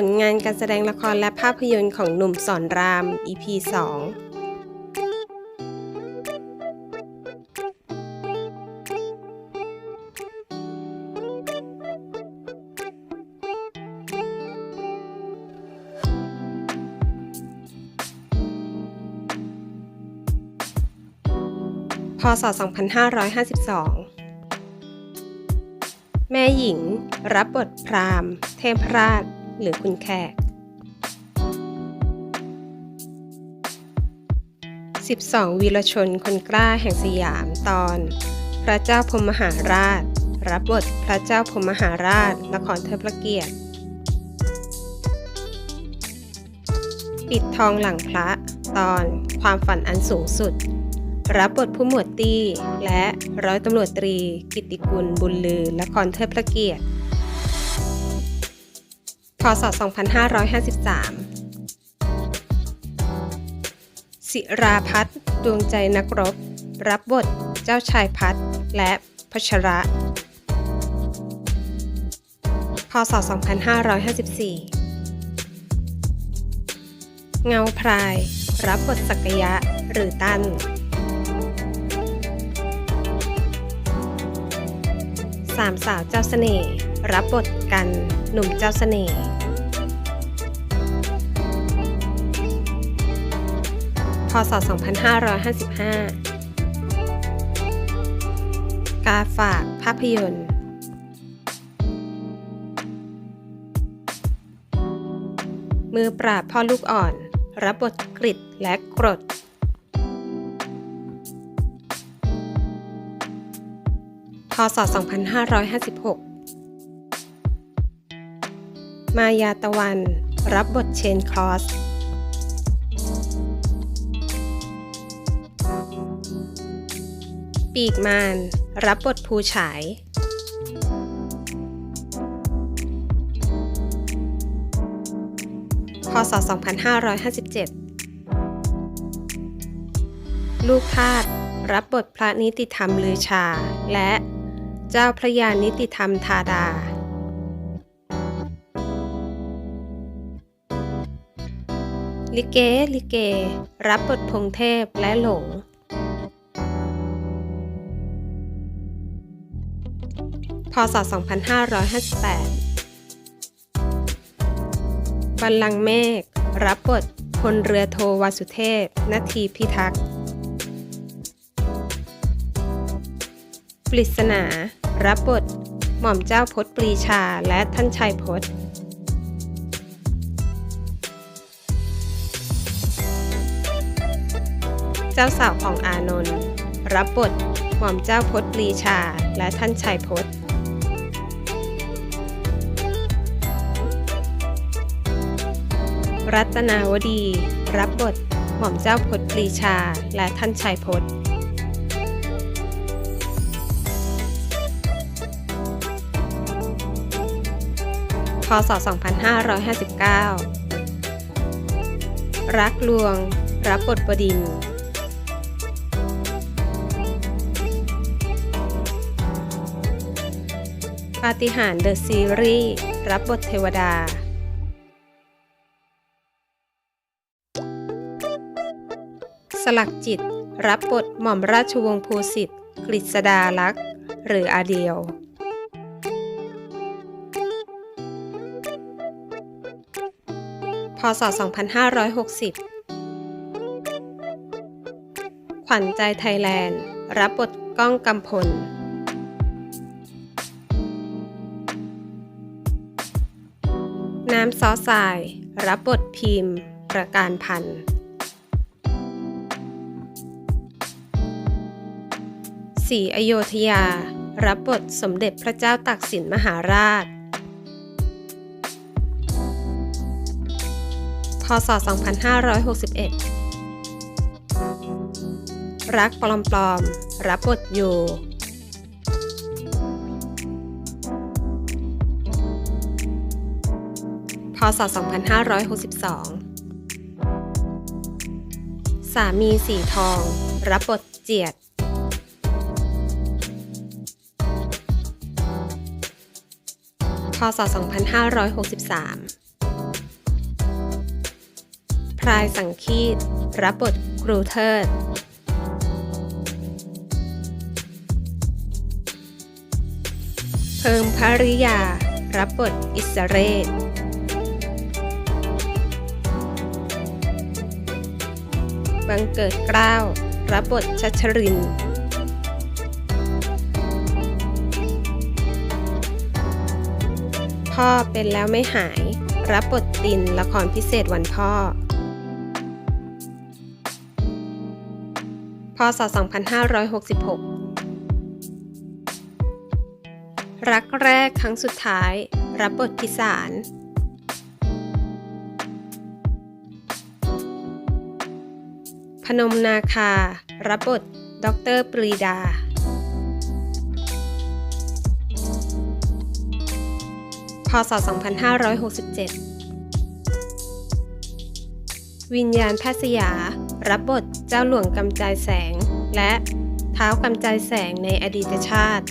ผลงานการแสดงละครและภาพยนตร์ของหนุ่มสอนราม EP 2พศ 2552 แม่หญิง รับบทพราหมณ์ เทพราช หรือคุณแขก 12 วีรชนคนกล้าแห่งสยามตอน พระเจ้าพมมหาราช รับบทพระเจ้าพมมหาราชละครเทิดพระเกียรติ ปิดทองหลังพระตอนความฝันอันสูงสุด รับบทผู้หมวดตี้ และร้อยตำรวจตรี กิตติกุลบุญลือละครเทิดพระเกียรติ พศ 2553 ศิราพัฒน์ดวงใจนักรบ รับบทเจ้าชายพัฒน์และพัชระ พศ 2554 เงาพราย รับบทสักยะหรือตั้นสามสาวเจ้าเสน่ห์รับบทกันหนุ่มเจ้าเสน่ห์ ศ 2555 กาฝากภาพยนตร์มือปราบพ่อลูกอ่อน รับบทกริดและกรด พศ 2556 มายาตะวัน รับบทเชนคอส ปีกมานรับบทภูฉาย พศ 2557 ลูกทาสรับบทพระนิติธรรมลือชา และเจ้าพระยานิติธรรมธาดา ลิเก ลิเก รับบทพงเทพและหลง พศ 2558 บัลลังก์เมฆ รับบทพลเรือโทวาสุเทพนาทีพิทักษ์ ปริศนา รับบท หม่อมเจ้าพศปรีชาและท่านชายพศเจ้าสาวของอานนท์รับบทหม่อมเจ้าพศปรีชาและท่านชายพศ รัตนาวดี รับบท หม่อมเจ้าพศปรีชา และท่านชายพศพศ 2559 รักลวง รับบทบดิน ปาฏิหาริย์เดอะซีรีส์ รับบทเทวดา สลักจิต รับบทหม่อมราชวงศ์ภูสิทธิ์กฤษดาลักษ์ หรืออาเดียวพศ 2560 ขวัญใจไทยแลนด์ รับบทก้องกำพล น้ำซอสาย รับบทพิมพ์ ประการพันธ์ ศรีอโยธยา รับบทสมเด็จพระเจ้าตากสินมหาราช พศ 2561 รักปลอมๆรับบทโยพศ 2562 สามีสีทอง รับบทเจียด พศ 2563 พรายสังคีตรับบทครูเทิด เพิงภริยา รับบทอิสเรศบังเกิดเกล้าว รับบทชัชริน พ่อเป็นแล้วไม่หาย รับบทตินละครพิเศษวันพ่อ พศ 2566 รักแรกครั้งสุดท้าย รับบทพิสาร พนมนาคา รับบทด็อกเตอร์ปรีดา ศ 2567 วิญญาณแพทย์สยา รับบทเจ้าหลวงกำจายแสง และเท้ากำจายแสงในอดีตชาติ